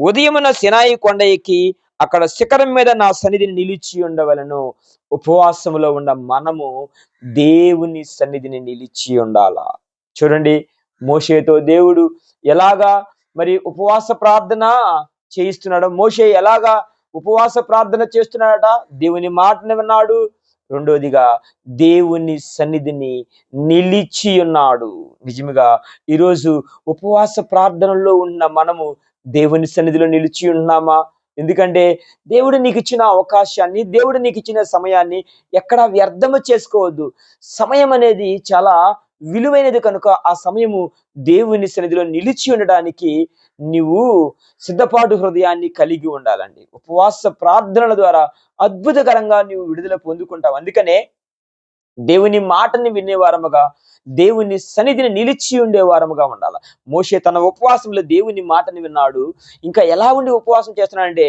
ఉదయమున సినాయి కొండ ఎక్కి అక్కడ శిఖరం మీద నా సన్నిధిని నిలిచి ఉండవలను. ఉపవాసములో ఉన్న మనము దేవుని సన్నిధిని నిలిచి ఉండాల. చూడండి మోషేతో దేవుడు ఎలాగా మరి ఉపవాస ప్రార్థన చేయిస్తున్నాడు మోషే ఎలాగా ఉపవాస ప్రార్థన చేస్తున్నాడట? దేవుని మాటను విన్నాడు. రెండోదిగా దేవుని సన్నిధిని నిలిచి ఉన్నాడు. నిజముగా ఈరోజు ఉపవాస ప్రార్థనలో ఉన్న మనము దేవుని సన్నిధిలో నిలిచి ఉన్నామా? ఎందుకంటే దేవుడు నీకు ఇచ్చిన అవకాశాన్ని దేవుడు నీకు ఇచ్చిన సమయాన్ని ఎక్కడా వ్యర్థము చేసుకోవద్దు. సమయం అనేది చాలా విలువైనది కనుక ఆ సమయము దేవుని సన్నిధిలో నిలిచి ఉండడానికి నువ్వు సిద్ధపాటు హృదయాన్ని కలిగి ఉండాలండి. ఉపవాస ప్రార్థనల ద్వారా అద్భుతకరంగా నువ్వు విడుదల పొందుకుంటావు. అందుకనే దేవుని మాటని వినేవారముగా దేవుని సన్నిధిని నిలిచి ఉండే వారముగా ఉండాలి. మోషే తన ఉపవాసంలో దేవుని మాటని విన్నాడు. ఇంకా ఎలా ఉండి ఉపవాసం చేస్తున్నాడంటే